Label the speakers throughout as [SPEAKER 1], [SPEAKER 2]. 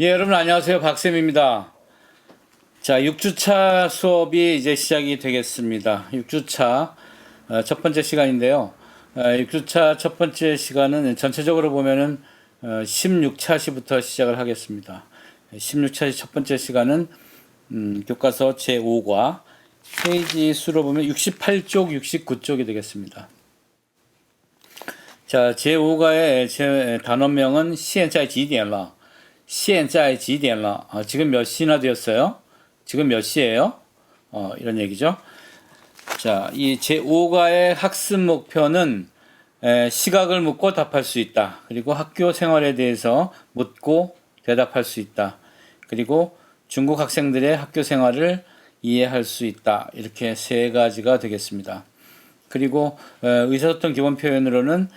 [SPEAKER 1] 예, 여러분 안녕하세요. 박쌤입니다. 자, 6주차 수업이 이제 시작이 되겠습니다. 6주차 어, 첫 번째 시간인데요. 어, 6주차 첫 번째 시간은 전체적으로 보면은 어, 16차 시부터 시작을 하겠습니다. 16차 시 첫 번째 시간은 음, 교과서 제5과 페이지 수로 보면 68쪽, 69쪽이 되겠습니다. 자, 제5과의 제 단원명은 시엔짜이 지디엘라 시엔자이 지디엘라 어, 지금 몇 시나 되었어요? 지금 몇 시예요? 어, 이런 얘기죠. 자, 이 제5가의 학습 목표는 에, 시각을 묻고 답할 수 있다. 그리고 학교 생활에 대해서 묻고 대답할 수 있다. 그리고 중국 학생들의 학교 생활을 이해할 수 있다. 이렇게 세 가지가 되겠습니다. 그리고 의사소통 기본 표현으로는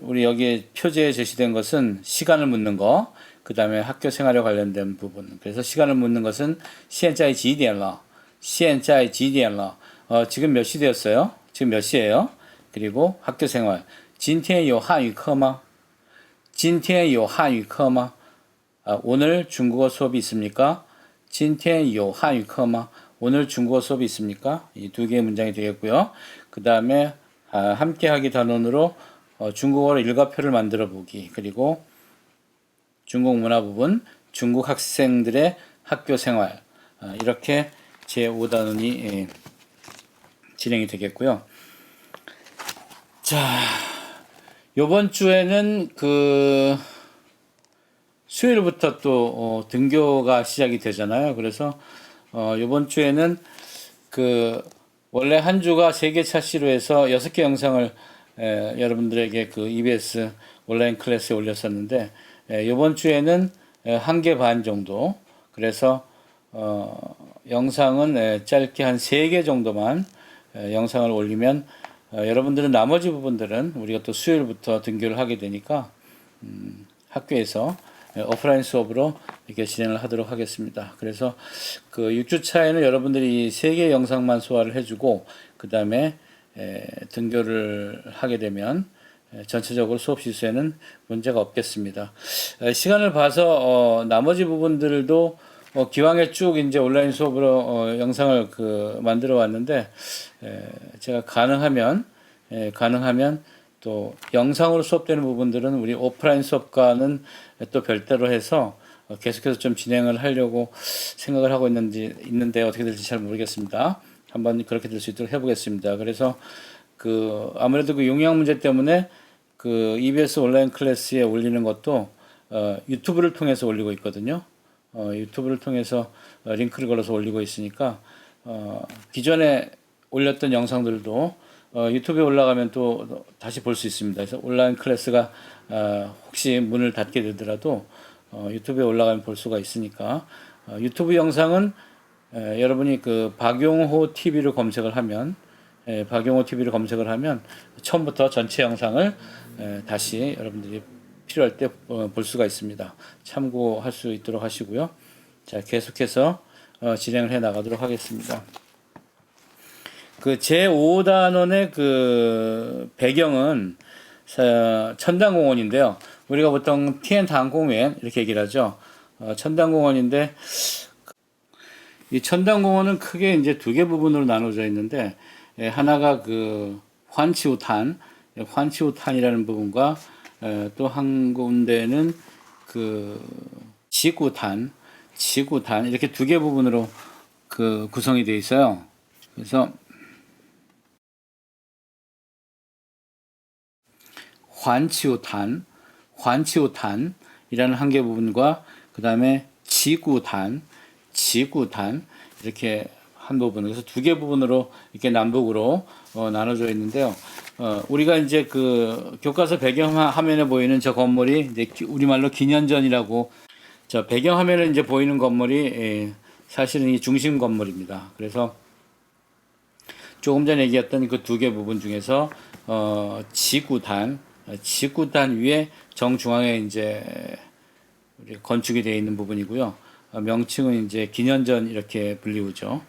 [SPEAKER 1] 우리 여기에 표제에 제시된 것은 시간을 묻는 거, 그 다음에 학교 생활에 관련된 부분. 그래서 시간을 묻는 것은 시엔짜이 지디엘러, 시엔짜이 지디엘러. 어, 지금 몇 시 되었어요? 지금 몇 시에요? 그리고 학교 생활. 진티에 요 한유커마? 진티에 요 한유커마? 아, 오늘 중국어 수업이 있습니까? 진티에 요 한유커마? 오늘 중국어 수업이 있습니까? 이 두 개의 문장이 되겠고요. 그 다음에 아, 함께하기 단원으로 어, 중국어로 일과표를 만들어 보기 그리고 중국 문화 부분, 중국 학생들의 학교 생활 아, 이렇게 제 5단원이 예, 진행이 되겠고요. 자, 요번 주에는 그 수요일부터 또 어, 등교가 시작이 되잖아요. 그래서 어, 요번 주에는 그 원래 한 주가 세 개 차시로 해서 여섯 개 영상을 에, 여러분들에게 그 EBS 온라인 클래스에 올렸었는데 에, 이번 주에는 한 개 반 정도 그래서 어, 영상은 에, 짧게 한 세 개 정도만 에, 영상을 올리면 어, 여러분들은 나머지 부분들은 우리가 또 수요일부터 등교를 하게 되니까 음, 학교에서 에, 오프라인 수업으로 이렇게 진행을 하도록 하겠습니다. 그래서 그 6주 차에는 여러분들이 세개 영상만 소화를 해주고 그 다음에 등교를 하게 되면 에, 전체적으로 수업 시수에는 문제가 없겠습니다. 에, 시간을 봐서 어, 나머지 부분들도 어, 기왕에 쭉 이제 온라인 수업으로 어, 영상을 그 만들어 왔는데 에, 제가 가능하면 에, 가능하면 또 영상으로 수업되는 부분들은 우리 오프라인 수업과는 또 별도로 해서 어, 계속해서 좀 진행을 하려고 생각을 하고 있는지 있는데 어떻게 될지 잘 모르겠습니다. 한번 그렇게 될 수 있도록 해보겠습니다. 그래서 그 아무래도 그 용량 문제 때문에 그 EBS 온라인 클래스에 올리는 것도 어, 유튜브를 통해서 올리고 있거든요. 어, 유튜브를 통해서 어, 링크를 걸어서 올리고 있으니까 어, 기존에 올렸던 영상들도 어, 유튜브에 올라가면 또 다시 볼 수 있습니다. 그래서 온라인 클래스가 어, 혹시 문을 닫게 되더라도 어, 유튜브에 올라가면 볼 수가 있으니까 어, 유튜브 영상은 에, 여러분이 그 박용호 TV를 검색을 하면 에, 박용호 TV를 검색을 하면 처음부터 전체 영상을 에, 다시 여러분들이 필요할 때 볼 수가 있습니다. 참고할 수 있도록 하시고요. 자, 계속해서 어, 진행을 해 나가도록 하겠습니다. 그 제5단원의 그 배경은 사- 천당공원인데요. 우리가 보통 티엔 당공園이렇게 얘기를 하죠. 어, 천당공원인데 이 천당공원은 크게 이제 두 개 부분으로 나눠져 있는데 예, 하나가 그 환치우탄, 예, 환치우탄이라는 부분과 또 한 군데는 그 지구탄, 지구탄 이렇게 두 개 부분으로 그 구성이 되어 있어요. 그래서 환치우탄, 환치우탄이라는 한 개 부분과 그 다음에 지구탄, 지구탄 이렇게 한 부분 그래서 두 개 부분으로 이렇게 남북으로 어, 나눠져 있는데요. 어, 우리가 이제 그 교과서 배경 화- 화면에 보이는 저 건물이 이제 기- 우리말로 기년전이라고 저 배경 화면에 이제 보이는 건물이 예, 사실은 이 중심 건물입니다. 그래서 조금 전에 얘기했던 그 두 개 부분 중에서 어, 지구단, 어, 지구단 위에 정중앙에 이제 건축이 되어 있는 부분이고요. 어, 명칭은 이제 기년전 이렇게 불리우죠.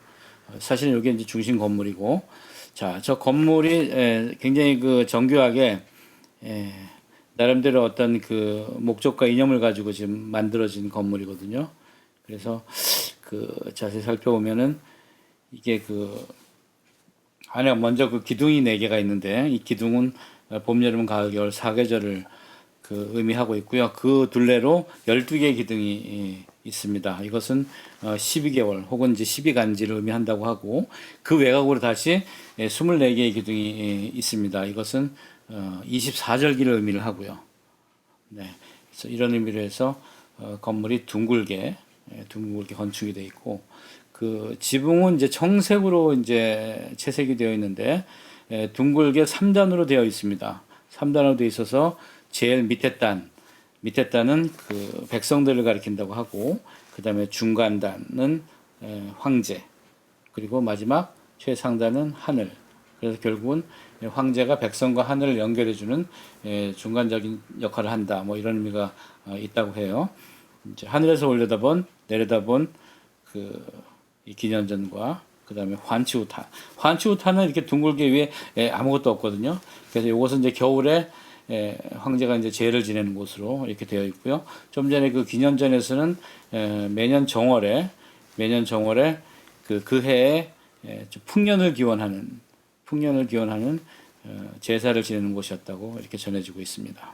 [SPEAKER 1] 어, 사실은 여기 이제 중심 건물이고, 자, 저 건물이 에, 굉장히 그 정교하게 에, 나름대로 어떤 그 목적과 이념을 가지고 지금 만들어진 건물이거든요. 그래서 그 자세히 살펴보면은 이게 그 안에 먼저 그 기둥이 네 개가 있는데 이 기둥은 봄, 여름, 가을, 겨울 사계절을 그 의미하고 있고요. 그 둘레로 12개의 기둥이 예, 있습니다. 이것은 어, 12개월 혹은 이제 12간지를 의미한다고 하고 그 외곽으로 다시 예, 24개의 기둥이 예, 있습니다. 이것은 어, 24절기를 의미를 하고요. 네. 그래서 이런 의미로 해서 어, 건물이 둥글게 예, 둥글게 건축이 되어 있고 그 지붕은 이제 청색으로 이제 채색이 되어 있는데 예, 둥글게 3단으로 되어 있습니다. 3단으로 되어 있어서 제일 밑에 단 밑에 단은 그 백성들을 가리킨다고 하고 그 다음에 중간 단은 에, 황제 그리고 마지막 최상단은 하늘. 그래서 결국은 황제가 백성과 하늘을 연결해주는 에, 중간적인 역할을 한다. 뭐 이런 의미가 어, 있다고 해요. 이제 하늘에서 올려다본 내려다본 그이 기년전과 그 다음에 환치우타. 환치우타는 이렇게 둥글게 위에 에, 아무것도 없거든요. 그래서 이것은 이제 겨울에 에, 황제가 이제 제를 지내는 곳으로 이렇게 되어 있고요. 좀 전에 그 기년전에서는 에, 매년 정월에 매년 정월에 그, 그 해에 에, 좀 풍년을 기원하는 풍년을 기원하는 어, 제사를 지내는 곳이었다고 이렇게 전해지고 있습니다.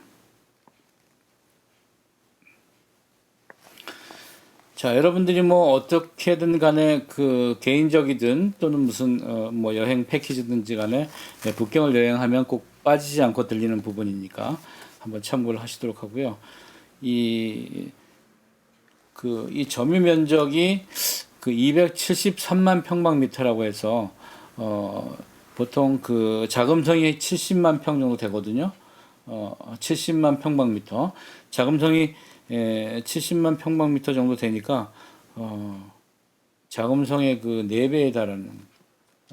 [SPEAKER 1] 자, 여러분들이 뭐 어떻게든 간에 그 개인적이든 또는 무슨 어, 뭐 여행 패키지든지 간에 네, 북경을 여행하면 꼭 빠지지 않고 들리는 부분이니까 한번 참고를 하시도록 하고요. 이, 그, 이 점유 면적이 그 273만 평방미터라고 해서, 어, 보통 그 자금성이 70만 평 정도 되거든요. 어, 70만 평방미터. 자금성이 에, 70만 평방미터 정도 되니까, 어, 자금성의 그 4배에 달하는,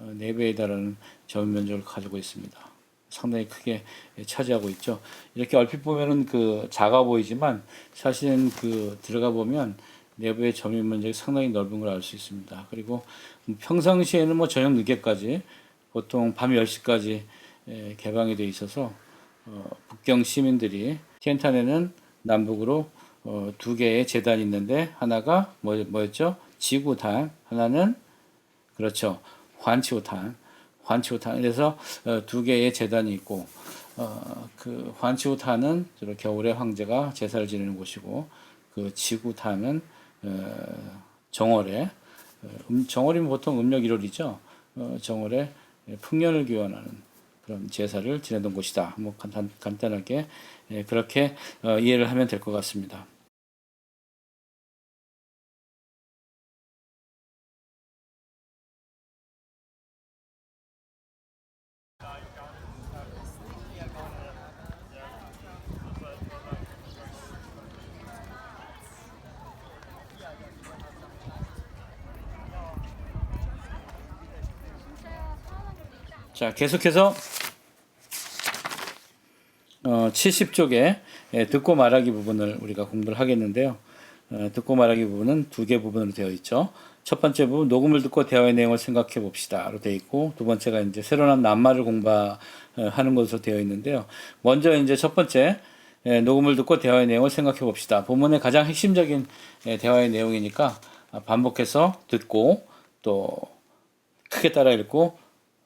[SPEAKER 1] 어, 4배에 달하는 점유 면적을 가지고 있습니다. 상당히 크게 차지하고 있죠. 이렇게 얼핏 보면은 그 작아 보이지만 사실은 그 들어가 보면 내부의 점유 면적이 상당히 넓은 걸 알 수 있습니다. 그리고 평상시에는 뭐 저녁 늦게까지 보통 밤 10시까지 개방이 돼 있어서 어, 북경 시민들이 티엔탄에는 남북으로 어, 두 개의 재단이 있는데 하나가 뭐, 뭐였죠? 지구단 하나는 그렇죠 환치오탄 환치오탄 그래서 어, 두 개의 재단이 있고 어, 그 환치오탄은 주로 겨울에 황제가 제사를 지내는 곳이고 그 지구탄은 어, 정월에 어, 음, 정월이면 보통 음력 1월이죠. 어, 정월에 풍년을 기원하는 그런 제사를 지내던 곳이다. 뭐 간단, 간단하게 예, 그렇게 어, 이해를 하면 될 것 같습니다. 자, 계속해서 어, 70쪽에 예, 듣고 말하기 부분을 우리가 공부를 하겠는데요. 어, 듣고 말하기 부분은 두 개 부분으로 되어 있죠. 첫 번째 부분 녹음을 듣고 대화의 내용을 생각해 봅시다로 되어 있고 두 번째가 이제 새로 난 낱말을 공부하는 것으로 되어 있는데요. 먼저 이제 첫 번째 예, 녹음을 듣고 대화의 내용을 생각해 봅시다. 본문의 가장 핵심적인 예, 대화의 내용이니까 반복해서 듣고 또 크게 따라 읽고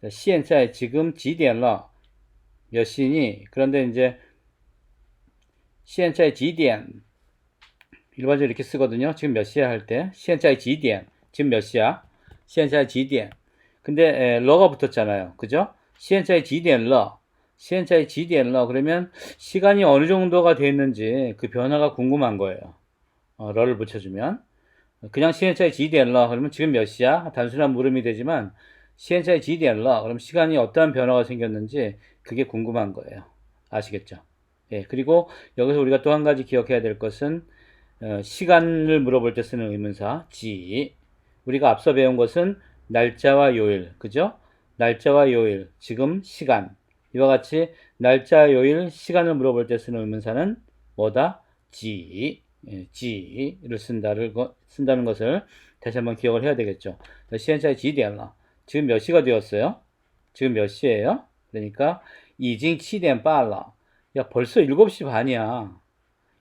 [SPEAKER 1] 그러니까 시엔차에 지금 지디엔러 몇 시니 그런데 이제 시엔차에 지디엔 일반적으로 이렇게 쓰거든요. 지금 몇 시야 할 때 시엔차에 지디엔 지금 몇 시야? 시엔차에 지디엔 근데 에, 러가 붙었잖아요. 그죠? 시엔차에 지디엔러 시엔차에 지디엔러 그러면 시간이 어느 정도가 됐는지 그 변화가 궁금한 거예요. 어, 러를 붙여주면 그냥 시엔차에 지디엔러 그러면 지금 몇 시야? 단순한 물음이 되지만 시행차의 GDL라 그럼 시간이 어떠한 변화가 생겼는지 그게 궁금한 거예요. 아시겠죠? 예, 그리고 여기서 우리가 또 한 가지 기억해야 될 것은 어, 시간을 물어볼 때 쓰는 의문사 G 우리가 앞서 배운 것은 날짜와 요일 그죠? 날짜와 요일 지금 시간 이와 같이 날짜 요일 시간을 물어볼 때 쓰는 의문사는 뭐다? G 예, G를 쓴다를, 쓴다는 것을 다시 한번 기억을 해야 되겠죠. 시간차 G 대할라 지금 몇 시가 되었어요? 지금 몇 시예요? 그러니까 이징 치덴 빨라. 야 벌써 7시 반이야.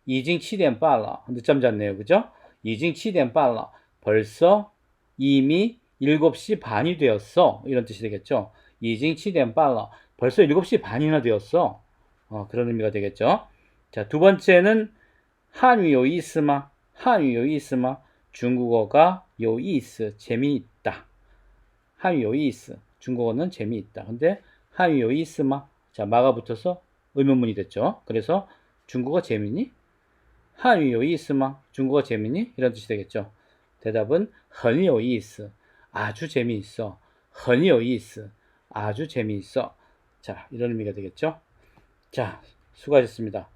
[SPEAKER 1] 이징 치덴 빨라. 늦잠 잤네요. 그죠? 이징 치덴 빨라. 벌써 이미 7시 반이 되었어. 이런 뜻이 되겠죠. 이징 치덴 빨라. 벌써 7시 반이나 되었어. 어, 그런 의미가 되겠죠. 자, 두 번째는 한유 요이스마. 한유 요이스마. 중국어가 요이스 재미있다. 한유 요 이스. 중국어는 재미있다. 근데 한유 요 이스마. 자, 마가 붙어서 의문문이 됐죠. 그래서 중국어 재미니? 한유 요 이스마. 중국어 재미니? 이런 뜻이 되겠죠. 대답은 很有意思. 아주 재미있어. 很有意思. 아주 재미있어. 자, 이런 의미가 되겠죠. 자, 수고하셨습니다.